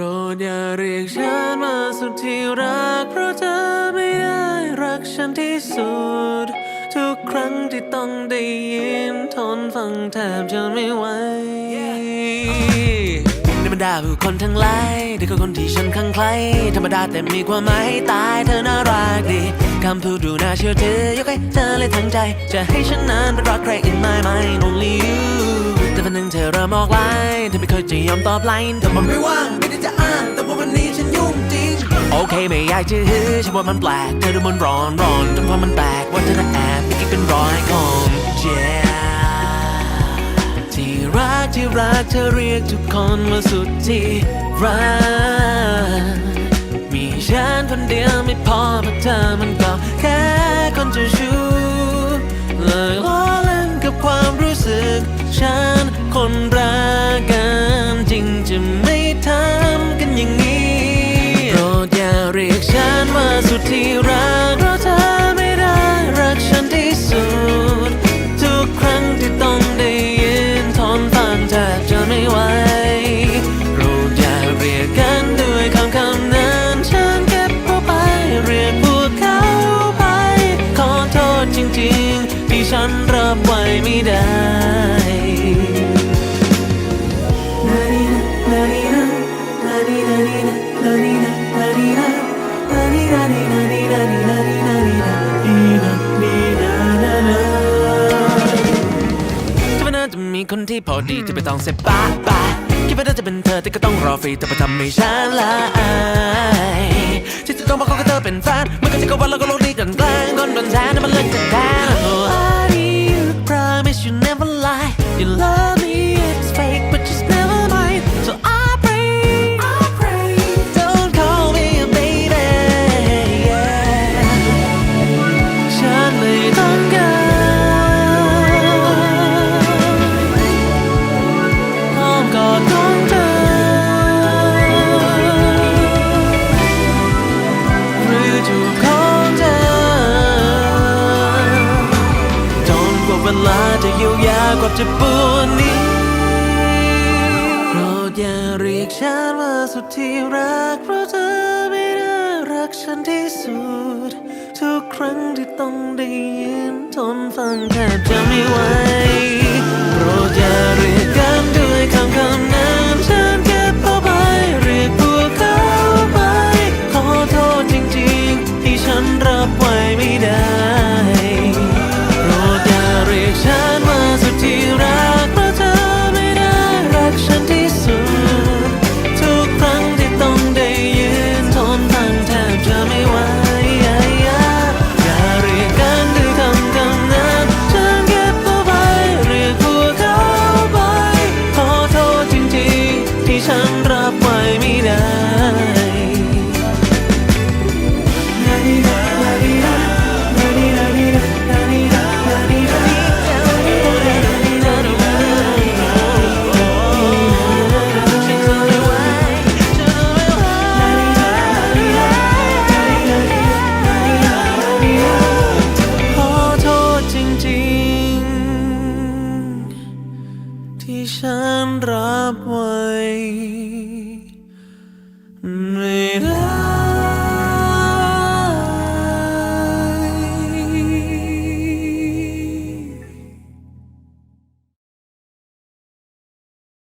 รดอย่าเรียกฉันมาสุดที่รัก เพราะเธอไม่ได้รักฉันที่สุด ทุกครั้งที่ต้องได้ยินทนฟังแทบจะไม่ไหวในบรรดาผู้คนทั้งหลายเธอคือคนที่ฉันข้างใครธรรมดาแต่มีความหมายให้ตายเธอน่ารักดีคำพูดดูน่าเชื่อถือยกให้เธอเลยทั้งใจ จะให้ฉันนั้นเป็นรักใคร in my mind only you เธอเริ่มออกไลน์เธอไม่เคยจะยอมตอบไลน์แต่มันไม่ว่างไม่ได้จะอ่านแต่ว่าวันนี้ฉันยุ่งจริง โอเคไม่อยากจะฮือฉันว่ามันแปลกเธอดูมันร้อนร้อนจนพอมันแตกว่าเธอน่ะแอบมีกิ๊กเป็นร้อยคนเจ้ที่รักที่รักเธอเรียกทุกคนมาสุดที่รักมีฉันคนเดียวไม่พอเพราะเธอมันก็แค่คนเจะชู้เลยล้อเล่นกับความรู้สึกฉัน คนรักกันจริงจะไม่ทำกันอย่างนี้โปรดอย่าเรียกฉันว่าสุดที่รักเพราะเธอไม่ได้รักฉันที่สุด ทุกครั้งที่ต้องได้ยินทนฟังแทบจะไม่ไหวโปรดอย่าเรียกกันด้วยคำคำนั้นฉันเก็บเอาไปเรียกพวกเขาไป ขอโทษจริงๆ ที่ฉันรับไว้ไม่ได้ พอดีที่ไปต้องเสียป้าป้าคิดว่าน่าจะเป็นเธอแต่ก็ต้องรอฟรีเธอไปทำให้ฉันละอายที่จะต้องมาขอกับเธอเป็นแฟนเมื่อกี้ก็ว่าเราก็โลกนี้กันแกล้งคนโดนแทนนั่นมันเรื่องจากแจะเยียวยาความเจ็บปวดนี้โปรดอย่าเรียกฉันว่าสุดที่รักเพราะเธอไม่ได้รักฉันที่สุด ทุกครั้งที่ต้องได้ยินทนฟังแทบจะไม่ไหวโปรดอย่า รับไว้ ไม่ได้